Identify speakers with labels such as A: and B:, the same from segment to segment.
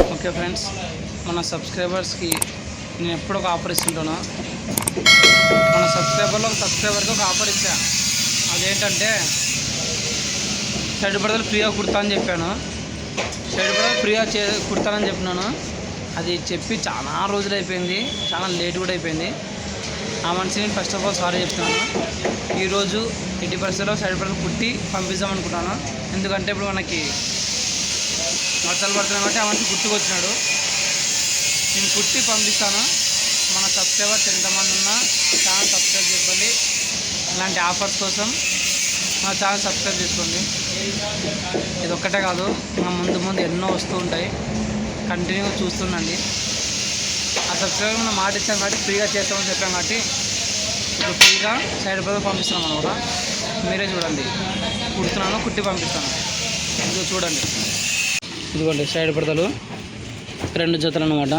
A: Okay friends మన సబ్స్క్రైబర్స్కి నేను ఎప్పుడు ఒక ఆఫర్ ఇస్తుంటాను. మన సబ్స్క్రైబర్లో ఒక సబ్స్క్రైబర్కి ఒక ఆఫర్ ఇచ్చా. అదేంటంటే సైడ్ బడతలు ఫ్రీగా కుడతానని చెప్పాను. సైడ్ బడతలు ఫ్రీగా చే కుడతానని చెప్పినాను. అది చెప్పి చాలా రోజులు అయిపోయింది. చాలా లేట్ కూడా అయిపోయింది. ఆ మనిషిని ఫస్ట్ ఆఫ్ ఆల్ సారీ చెప్తున్నాను. ఈరోజు ఎయిటీ పర్సెంట్లో సైడ్ బడతలు కుట్టి పంపిద్దాం అనుకుంటున్నాను. ఎందుకంటే ఇప్పుడు మనకి వర్షాలు పడుతున్నాయి కాబట్టి అవన్నీ గుర్తుకొచ్చినాడు. నేను కుట్టి పంపిస్తాను. మన సబ్స్క్రైబర్స్ ఎంతమంది ఉన్నా ఛానల్ సబ్స్క్రైబ్ చేసుకోండి. ఇలాంటి ఆఫర్స్ కోసం మన ఛానల్ సబ్స్క్రైబ్ చేసుకోండి. ఇది ఒక్కటే కాదు ఇంకా ముందు ముందు ఎన్నో వస్తూ ఉంటాయి. కంటిన్యూగా చూస్తుండండి. ఆ సబ్స్క్రైబర్ మనం మాట ఇచ్చాం కాబట్టి ఫ్రీగా చేస్తామని చెప్పాం కాబట్టి ఇప్పుడు ఫ్రీగా సైడ్ బ్రదర్ పంపిస్తున్నాం అనమాట. మీరే చూడండి. కుడుతున్నాను కుట్టి పంపిస్తాను. ఇదిగో చూడండి. ఇదిగోండి సైడ్ పడతలు. రెండు జతలు అనమాట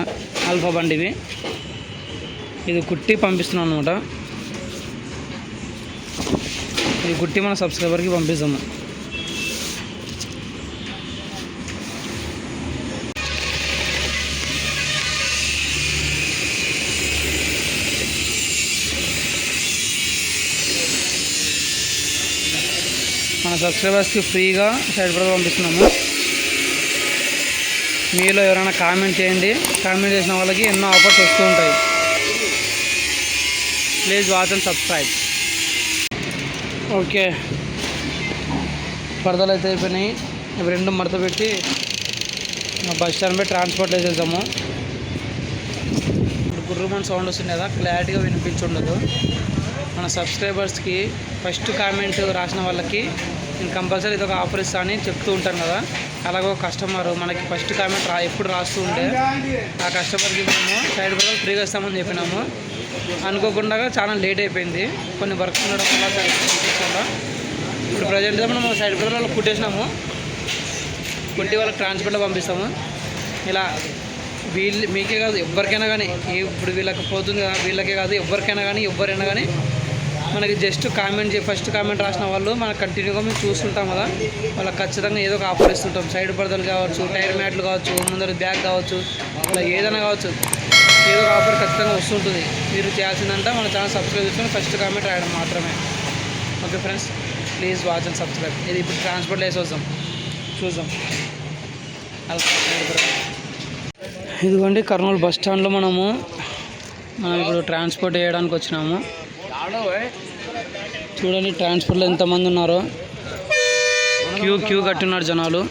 A: ఆల్ఫా బండివి ఇది కుట్టి పంపిస్తున్నాం అనమాట ఇది కుట్టి మన సబ్స్క్రైబర్కి పంపిస్తాము. మన సబ్స్క్రైబర్స్కి ఫ్రీగా సైడ్ పడతలు పంపిస్తున్నాము. మీలో ఎవరైనా కామెంట్ చేయండి. కామెంట్ చేసిన వాళ్ళకి ఎన్నో ఆఫర్స్ వస్తూ ఉంటాయి. Please watch and subscribe. Okay. పరదలు అయితే అయిపోయినాయి. ఇవి రెండు మడత పెట్టి బస్ స్టాండ్ పై ట్రాన్స్పోర్ట్ వేసేద్దాము ఇప్పుడు గుర్రమని సౌండ్ వస్తుంది కదా క్లారిటీగా వినిపించుండదు. మన సబ్స్క్రైబర్స్కి ఫస్ట్ కామెంట్ రాసిన వాళ్ళకి నేను కంపల్సరీ ఇది ఒక ఆఫర్ ఇస్తా అని చెప్తూ ఉంటాను కదా. అలాగే ఒక కస్టమర్ మనకి ఫస్ట్ కామెంట్ రా ఎప్పుడు రాస్తూ ఉంటే ఆ కస్టమర్కి మేము సైడ్ బదులు ఫ్రీగా ఇస్తామని చెప్పినాము. అనుకోకుండా చాలా లేట్ అయిపోయింది. కొన్ని వర్క్ ఉండడం వల్ల చాలా ఇప్పుడు ప్రజెంట్ మనం సైడ్ బదులు వాళ్ళకి కుట్టేసినాము. కుట్టి వాళ్ళకి ట్రాన్స్పోర్ట్లో పంపిస్తాము. ఇలా వీళ్ళు మీకే కాదు ఎవరికైనా కానీ ఇప్పుడు వీళ్ళకి పోతుంది కదా వీళ్ళకే కాదు ఎవరికైనా కానీ ఎవరైనా కానీ మనకి జస్ట్ కామెంట్ చే ఫస్ట్ కామెంట్ రాసిన వాళ్ళు మనం కంటిన్యూగా మేము చూస్తుంటాం కదా. వాళ్ళకి ఖచ్చితంగా ఏదో ఒక ఆఫర్ ఇస్తుంటాం. సైడ్ బర్దలు కావచ్చు టైర్ మ్యాట్లు కావచ్చు ముందర బ్యాగ్ కావచ్చు ఇలా ఏదైనా కావచ్చు. ఏదో ఒక ఆఫర్ ఖచ్చితంగా వస్తుంటుంది. మీరు చేయాల్సిందంటే మన ఛానల్ సబ్స్క్రైబ్ చేసుకొని ఫస్ట్ కామెంట్ రాయడం మాత్రమే. Okay friends please watch and subscribe. ఇది ఇప్పుడు ట్రాన్స్పోర్ట్ వేసి వద్దాం. చూద్దాం. ఇదిగోండి కర్నూలు బస్ స్టాండ్లో మనము మనం ఇప్పుడు ట్రాన్స్పోర్ట్ చేయడానికి వచ్చినాము. చూడండి ట్రాన్స్పోర్ట్లో ఎంతమంది ఉన్నారో. క్యూ క్యూ కట్టున్నారు జనాలు.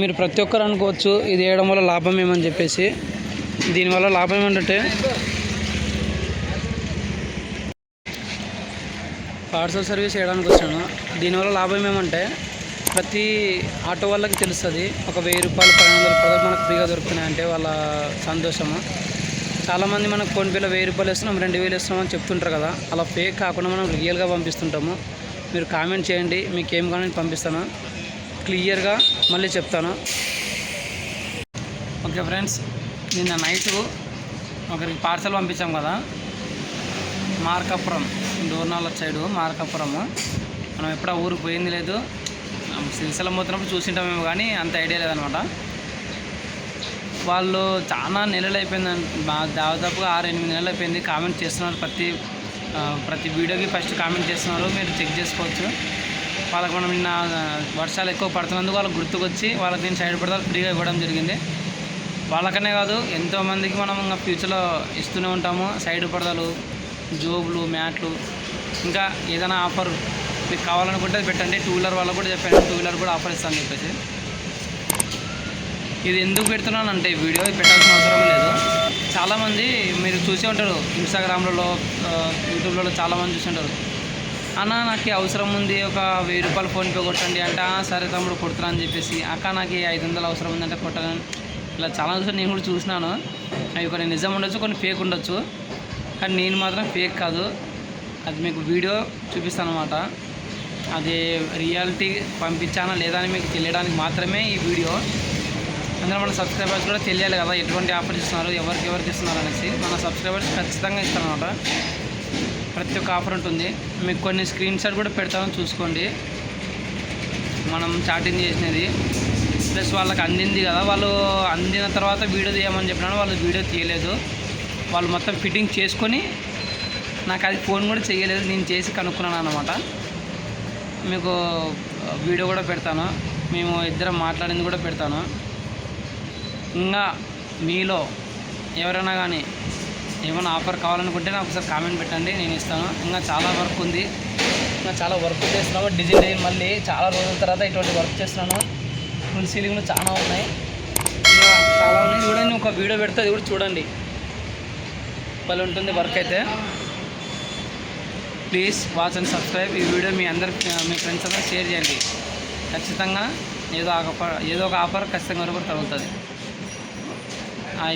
A: మీరు ప్రతి ఒక్కరు అనుకోవచ్చు ఇది వేయడం వల్ల లాభం ఏమని చెప్పేసి. దీనివల్ల లాభం ఏంటంటే పార్సల్ సర్వీస్ చేయడానికి వచ్చాను. దీనివల్ల లాభం ఏమంటే ప్రతి ఆటో వాళ్ళకి తెలుస్తుంది ఒక వెయ్యి రూపాయలు పన్నెండు వందల పదాలు మనకు ఫ్రీగా దొరుకుతున్నాయంటే వాళ్ళ సంతోషము. చాలామంది మనకు ఫోన్పేలో వెయ్యి రూపాయలు వేస్తున్నాం రెండు వేలు వేస్తున్నాం అని చెప్తుంటారు కదా. అలా ఫేక్ కాకుండా మనం రియల్గా పంపిస్తుంటాము. మీరు కామెంట్ చేయండి మీకు ఏం కానీ పంపిస్తాను. క్లియర్గా మళ్ళీ చెప్తాను. ఓకే ఫ్రెండ్స్ నిన్న నైట్ ఒకరికి పార్సల్ పంపించాం కదా. మార్కాపురం డోర్నాల సైడు మార్కాపురము మనం ఎప్పుడా ఊరికి పోయింది లేదు. శ్రీశైలం పోతున్నప్పుడు చూసింటామేమో కానీ అంత ఐడియా లేదనమాట వాళ్ళు చాలా నెలలు అయిపోయింది దాదాపుగా ఆరు ఎనిమిది నెలలు అయిపోయింది కామెంట్ చేస్తున్నారు ప్రతి ప్రతి వీడియోకి ఫస్ట్ కామెంట్ చేస్తున్నారు. మీరు చెక్ చేసుకోవచ్చు. వాళ్ళకి మనం నిన్న వర్షాలు ఎక్కువ పడుతున్నందుకు వాళ్ళకి గుర్తుకొచ్చి వాళ్ళకి నేను సైడ్ పడతారు ఫ్రీగా ఇవ్వడం జరిగింది. వాళ్ళకనే కాదు ఎంతోమందికి మనం ఇంకా ఫ్యూచర్లో ఇస్తూనే ఉంటాము. సైడ్ పడదలు జోబులు మ్యాట్లు. ఇంకా ఏదైనా ఆఫర్ మీకు కావాలనుకుంటే అది పెట్టండి. టూ వీలర్ వాళ్ళకు కూడా చెప్పండి టూ వీలర్ కూడా ఆఫర్ ఇస్తాను చెప్పేసి. ఇది ఎందుకు పెడుతున్నాను అంటే ఈ వీడియో పెట్టాల్సిన అవసరం లేదు. చాలామంది మీరు చూసే ఉంటారు ఇన్స్టాగ్రామ్లలో యూట్యూబ్లలో చాలామంది చూసి ఉంటారు. అన్న నాకు అవసరం ఉంది ఒక వెయ్యి రూపాయలు ఫోన్పే కొట్టండి అంటే సరే తమ్ముడు కొడుతున్నా అని చెప్పేసి అక్క నాకు ఐదు వందలు అవసరం ఉందంటే కొట్టను ఇలా చాలా చూసి నేను కూడా చూసినాను. అవి కొన్ని నిజం ఉండొచ్చు కొన్ని ఫేక్ ఉండొచ్చు. కానీ నేను మాత్రం ఫేక్ కాదు. అది మీకు వీడియో చూపిస్తాను అనమాట అది రియాలిటీ పంపించానా లేదా అని మీకు తెలియడానికి మాత్రమే ఈ వీడియో. అందులో మన సబ్స్క్రైబర్స్ కూడా తెలియాలి కదా ఎటువంటి ఆఫర్ ఇస్తున్నారు ఎవరికి ఎవరికి ఇస్తున్నారు అనేసి. మన సబ్స్క్రైబర్స్ ఖచ్చితంగా ఇస్తారనమాట ప్రతి ఒక్క ఆఫర్ ఉంటుంది. మీకు కొన్ని స్క్రీన్ షాట్ కూడా పెడతామని చూసుకోండి. మనం చాటింగ్ చేసినది. ప్లస్ వాళ్ళకి అందింది కదా వాళ్ళు అందిన తర్వాత వీడియో తీయమని చెప్పినాను వాళ్ళు వీడియో తీయలేదు. వాళ్ళు మొత్తం ఫిట్టింగ్ చేసుకొని నాకు అది ఫోన్ కూడా చేయలేదు నేను చేసి కనుక్కున్నాను అనమాట మీకు వీడియో కూడా పెడతాను. మేము ఇద్దరం మాట్లాడింది కూడా పెడతాను. ఇంకా మీలో ఎవరైనా కానీ ఏమైనా ఆఫర్ కావాలనుకుంటే నాకు ఒకసారి కామెంట్ పెట్టండి నేను ఇస్తాను. ఇంకా చాలా వర్క్ ఉంది. ఇంకా చాలా వర్క్ చేస్తున్నాము. డిజైన్ డిజైన్ మళ్ళీ చాలా రోజుల తర్వాత ఇటువంటి వర్క్ చేస్తున్నాను. ఫుల్ సీలింగ్లు చాలా ఉన్నాయి. ఇంకా చాలా ఉన్నాయి. చూడండి ఒక వీడియో పెడితే అది కూడా చూడండి. భలే ఉంటుంది వర్క్ అయితే. ప్లీజ్ వాచ్ అండ్ సబ్స్క్రైబ్ ఈ వీడియో మీ అందరి మీ ఫ్రెండ్స్ అందరూ షేర్ చేయండి. ఖచ్చితంగా ఏదో ఆఫర్ ఏదో ఒక ఆఫర్ ఖచ్చితంగా వరకు తగులుతుంది.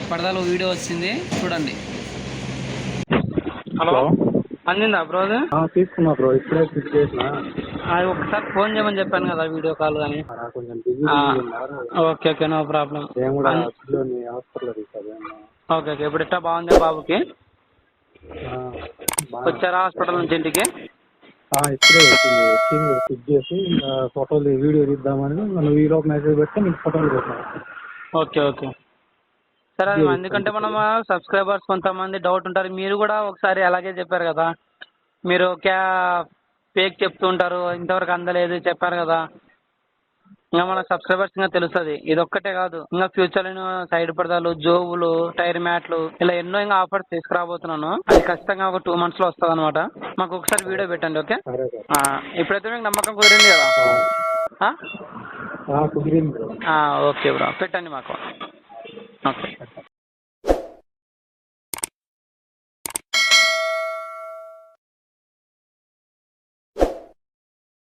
A: పడదలో వీడియో వచ్చింది. చూడండి. హలో? అందిందా బ్రో
B: తీసుకున్నా బ్రో ఇప్పుడే ఫిక్స్ చేసిన.
A: అది ఒకసారి ఫోన్ చేయమని చెప్పాను కదా వీడియో కాల్ కానీ
B: ఆ, కొంచెం busy
A: okay okay no problem.
B: నేను కూడా హాస్పిటల్లో తీసాను
A: ఓకే ఓకే ఇప్పుడు ఎట్టా బాగుంది బాబుకి? వచ్చారా హాస్పిటల్ నుంచి ఇంటికి?
B: ఆ, ఇప్పుడే వచ్చింది. వచ్చింది ఫిక్స్ చేసి ఫోటోలు వీడియో తీద్దామని మనం వీడియో మెసేజ్ పెడితే మీకు ఫోటోలు పెట్టాను
A: ఓకే ఓకే. సరే అది ఎందుకంటే మనం సబ్స్క్రైబర్స్ కొంతమంది డౌట్ ఉంటారు. మీరు కూడా ఒకసారి అలాగే చెప్పారు కదా. మీరు క్యా ఫేక్ చెప్తుంటారు ఇంతవరకు అందలేదు చెప్పారు కదా. ఇంకా మన సబ్స్క్రైబర్స్ ఇంకా తెలుస్తుంది. ఇది ఒక్కటే కాదు. ఇంకా ఫ్యూచర్లో సైడ్ పడతాలు జోబులు టైర్ మ్యాట్లు ఇలా ఎన్నో ఇంకా ఆఫర్స్ తీసుకురాబోతున్నాను. అది ఖచ్చితంగా ఒక టూ మంత్స్లో వస్తుంది అనమాట మాకు ఒకసారి వీడియో పెట్టండి ఓకే? ఇప్పుడైతే మీకు నమ్మకం కుదిరింది కదా? Okay bro. పెట్టండి మాకు. ఓకే.